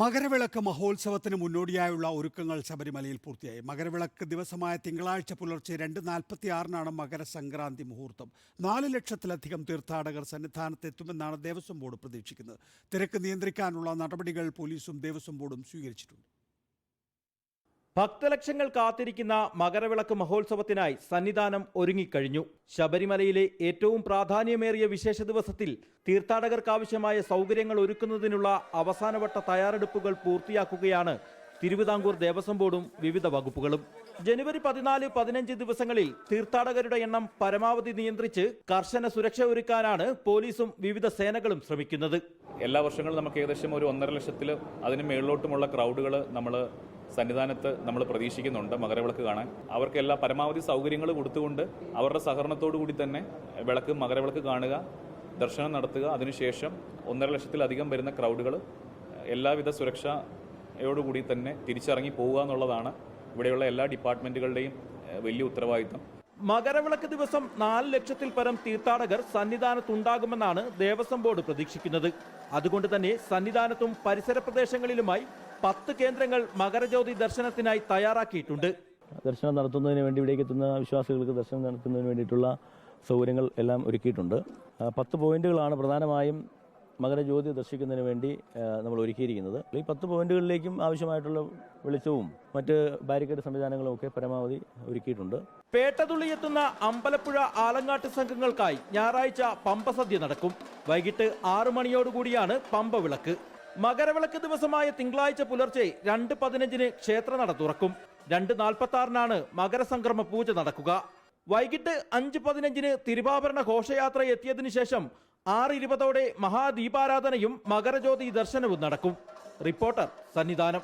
മകരവിളക്ക് മഹോത്സവത്തിന് മുന്നോടിയായുള്ള ഒരുക്കങ്ങൾ ശബരിമലയിൽ പൂർത്തിയായി. മകരവിളക്ക് ദിവസമായ തിങ്കളാഴ്ച പുലർച്ചെ രണ്ട് നാൽപ്പത്തി ആറിനാണ് മകരസംക്രാന്തി മുഹൂർത്തം. നാല് ലക്ഷത്തിലധികം തീർത്ഥാടകർ സന്നിധാനത്തെത്തുമെന്നാണ് ദേവസ്വം ബോർഡ് പ്രതീക്ഷിക്കുന്നത്. തിരക്ക് നിയന്ത്രിക്കാനുള്ള നടപടികൾ പോലീസും ദേവസ്വം ബോർഡും സ്വീകരിച്ചിട്ടുണ്ട്. ഭക്തലക്ഷങ്ങൾ കാത്തിരിക്കുന്ന മകരവിളക്ക് മഹോത്സവത്തിനായി സന്നിധാനം ഒരുങ്ങിക്കഴിഞ്ഞു. ശബരിമലയിലെ ഏറ്റവും പ്രാധാന്യമേറിയ വിശേഷ ദിവസത്തിൽ തീർത്ഥാടകർക്കാവശ്യമായ സൗകര്യങ്ങൾ ഒരുക്കുന്നതിനുള്ള അവസാനവട്ട തയ്യാറെടുപ്പുകൾ പൂർത്തിയാക്കുകയാണ് തിരുവിതാംകൂർ ദേവസ്വം ബോർഡും വിവിധ വകുപ്പുകളും. ജനുവരി പതിനാല് പതിനഞ്ച് ദിവസങ്ങളിൽ തീർത്ഥാടകരുടെ എണ്ണം പരമാവധി നിയന്ത്രിച്ച് കർശന സുരക്ഷ ഒരുക്കാനാണ് പോലീസും വിവിധ സേനകളും ശ്രമിക്കുന്നത്. എല്ലാ വർഷങ്ങളും നമുക്ക് ഏകദേശം ഒരു ഒന്നര ലക്ഷത്തിൽ അതിന് മേളിലോട്ടുമുള്ള ക്രൗഡുകൾ നമ്മൾ സന്നിധാനത്ത് നമ്മൾ പ്രതീക്ഷിക്കുന്നുണ്ട് മകരവിളക്ക് കാണാൻ. അവർക്ക് എല്ലാ പരമാവധി സൗകര്യങ്ങൾ കൊടുത്തുകൊണ്ട് അവരുടെ സഹകരണത്തോടു കൂടി തന്നെ വിളക്ക് മകരവിളക്ക് കാണുക ദർശനം നടത്തുക. അതിനുശേഷം ഒന്നര ലക്ഷത്തിലധികം വരുന്ന ക്രൗഡുകൾ എല്ലാവിധ സുരക്ഷയോടുകൂടി തന്നെ തിരിച്ചിറങ്ങി പോവുക എന്നുള്ളതാണ് ഇവിടെയുള്ള എല്ലാ ഡിപ്പാർട്ട്മെന്റുകളുടെയും വലിയ ഉത്തരവാദിത്തം. മകരവിളക്ക് ദിവസം നാല് ലക്ഷത്തിൽ പരം തീർത്ഥാടകർ സന്നിധാനത്തുണ്ടാകുമെന്നാണ് ദേവസ്വം ബോർഡ് പ്രതീക്ഷിക്കുന്നത്. അതുകൊണ്ട് തന്നെ സന്നിധാനത്തും പരിസര പ്രദേശങ്ങളിലുമായി പത്ത് കേന്ദ്രങ്ങൾ മകരജ്യോതി ദർശനത്തിനായി തയ്യാറാക്കിയിട്ടുണ്ട്. ദർശനം നടത്തുന്നതിന് വേണ്ടി ഇവിടേക്ക് എത്തുന്ന വിശ്വാസികൾക്ക് ദർശനം നടത്തുന്നതിന് വേണ്ടിയിട്ടുള്ള സൗകര്യങ്ങൾ എല്ലാം ഒരുക്കിയിട്ടുണ്ട്. പത്ത് പോയിന്റുകളാണ് പ്രധാനമായും മകരജ്യോതി ദർശിക്കുന്നതിന് വേണ്ടി നമ്മൾ ഒരുക്കിയിരിക്കുന്നത്. ഈ പത്ത് പോയിന്റുകളിലേക്കും ആവശ്യമായിട്ടുള്ള വെളിച്ചവും മറ്റ് ബാരിക്കേഡ് സംവിധാനങ്ങളും ഒക്കെ പരമാവധി ഒരുക്കിയിട്ടുണ്ട്. പേട്ടതുള്ളി എത്തുന്ന അമ്പലപ്പുഴ ആലങ്ങാട്ട് സംഘങ്ങൾക്കായി ഞായറാഴ്ച പമ്പ സദ്യ നടക്കും. വൈകിട്ട് ആറു മണിയോടുകൂടിയാണ് പമ്പ വിളക്ക്. മകരവിളക്ക് ദിവസമായ തിങ്കളാഴ്ച പുലർച്ചെ രണ്ട് പതിനഞ്ചിന് ക്ഷേത്രനട തുറക്കും. രണ്ട് നാൽപ്പത്തി ആറിനാണ് മകരസംക്രമ പൂജ നടക്കുക. വൈകിട്ട് അഞ്ച് പതിനഞ്ചിന് തിരുവാഭരണ ഘോഷയാത്ര എത്തിയതിനു ശേഷം ആറ് ഇരുപതോടെ മഹാദീപാരാധനയും മകരജ്യോതി ദർശനവും നടക്കും. റിപ്പോർട്ടർ സന്നിധാനം.